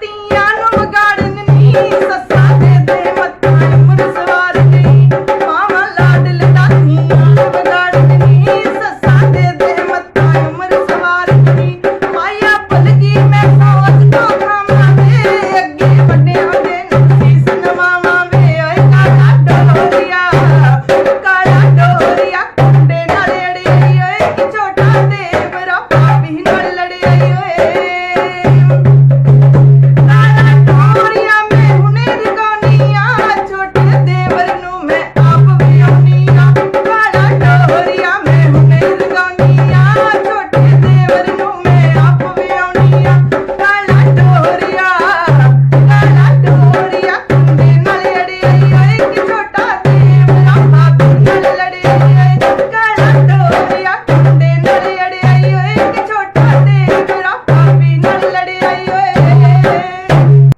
ਧੀਆਂ ਨੂੰ ਵਿਗਾੜਨ ਨਹੀਂ ਸੱਸ। பட்டிய தேவரு